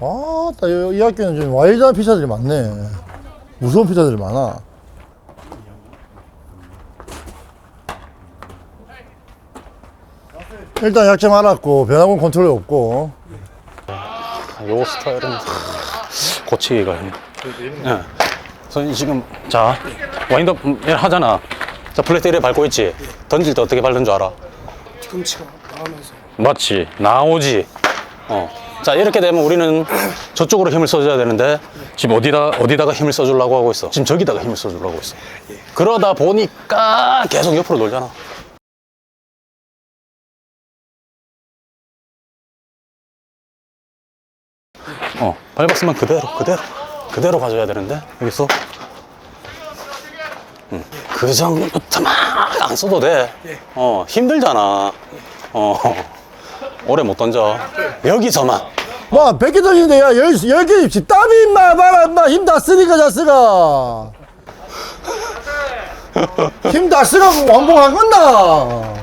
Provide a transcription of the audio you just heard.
아, 따, 이, 이 학교는 좀 와일드한 피자들이 많네. 무서운 피자들이 많아. 일단 약점 알았고, 변화군 컨트롤이 없고. 요 스타일은 고치기가 힘. 예. 선생님 지금 자 와인드업 하잖아. 자 플랫 이래 밟고 있지. 던질 때 어떻게 밟는 줄 알아? 뒤꿈치가 나오면서 맞지. 나오지. 어. 자 이렇게 되면 우리는 저쪽으로 힘을 써줘야 되는데 지금 어디다 어디다가 힘을 써주려고 하고 있어. 지금 저기다가 힘을 써주려고 있어. 그러다 보니까 계속 옆으로 돌잖아. 어, 밟았으면 그대로, 그대로, 그대로 가져야 되는데, 여기서. 음, 그 정도부터 막 안 써도 돼. 어, 힘들잖아. 어, 오래 못 던져. 여기서만. 뭐, 100개 던지는데, 야, 10, 10개 입지. 땀이 임마, 봐라, 임마. 힘다 쓰니까, 자스가. 힘 다 쓰라고 왕복한 건다.